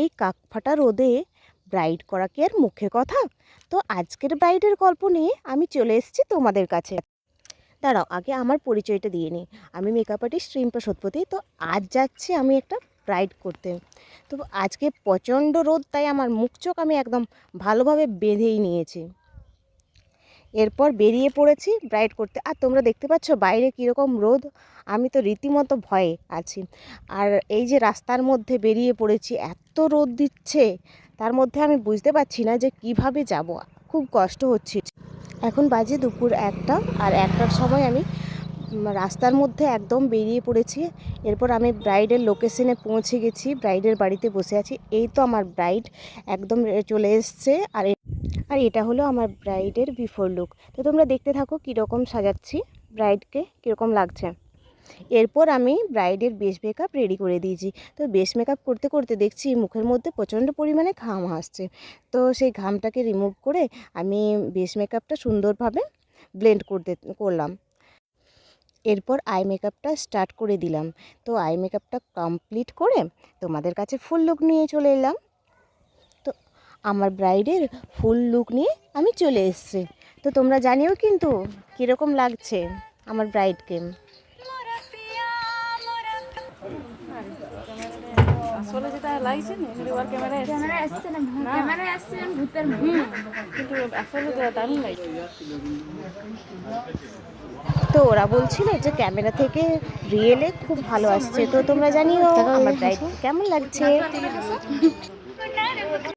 এই কাকফাটা রোদে ব্রাইড করা কি আর মুখে কথা? তো আজকের ব্রাইডের গল্প নিয়ে আমি চলে এসেছি তোমাদের কাছে। দাঁড়াও, আগে আমার পরিচয়টা দিয়ে নিই। আমি মেকআপ আর্টিস্ট রিম্পা সতপতি, তো আজ যাচ্ছি আমি একটা ব্রাইড করতে। তো আজকে প্রচণ্ড রোদ, তাই আমার মুখ চোখ আমি একদম ভালোভাবে বেঁধেই নিয়েছি। এরপর বেরিয়ে পড়েছি ব্রাইড করতে। আর তোমরা দেখতে পাচ্ছ বাইরে কীরকম রোদ, আমি তো রীতিমতো ভয়ে আছি। আর এই যে রাস্তার মধ্যে বেরিয়ে পড়েছি, এত রোদ দিচ্ছে, তার মধ্যে আমি বুঝতে পারছি না যে কীভাবে যাব। খুব কষ্ট হচ্ছে। এখন বাজে দুপুর একটা, আর একটার সময় আমি রাস্তার মধ্যে একদম বেরিয়ে পড়েছি। এরপর আমি ব্রাইডের লোকেশনে পৌঁছে গেছি ব্রাইডের বাড়িতে বসে আছি। এই তো আমার ব্রাইড একদম চলে এসছে, আর আর এটা হলো আমার ব্রাইডের বিফোর লুক তো তোমরা দেখতে থাকো কীরকম সাজাচ্ছি ব্রাইডকে কীরকম লাগছে। এরপর আমি ব্রাইডের বেস মেকআপ রেডি করে দিয়েছি। তো বেস মেকআপ করতে করতে দেখছি মুখের মধ্যে প্রচণ্ড পরিমাণে ঘাম আসছে। তো সেই ঘামটাকে রিমুভ করে আমি বেস মেকআপটা সুন্দরভাবে ব্লেন্ড করতে, করলাম। এরপর আই মেকআপটা স্টার্ট করে দিলাম। তো আই মেকআপটা কমপ্লিট করে তোমাদের কাছে ফুল লুক নিয়ে চলে এলাম। আমার ব্রাইডের ফুল লুক নিয়ে আমি চলে এসেছি। তো তোমরা জানিও কিন্তু কীরকম লাগছে আমার ব্রাইডকে আসলে যেটা লাগছে না এবার ক্যামেরায় ক্যামেরা আসছে না ক্যামেরা আসছে না ভূতের কিন্তু আসলে তো দারুণ লাগছে। তো ওরা বলছিল যে ক্যামেরা থেকে রিয়েলে খুব ভালো আসছে। তো তোমরা জানিও আমার ব্রাইড কেমন লাগছে?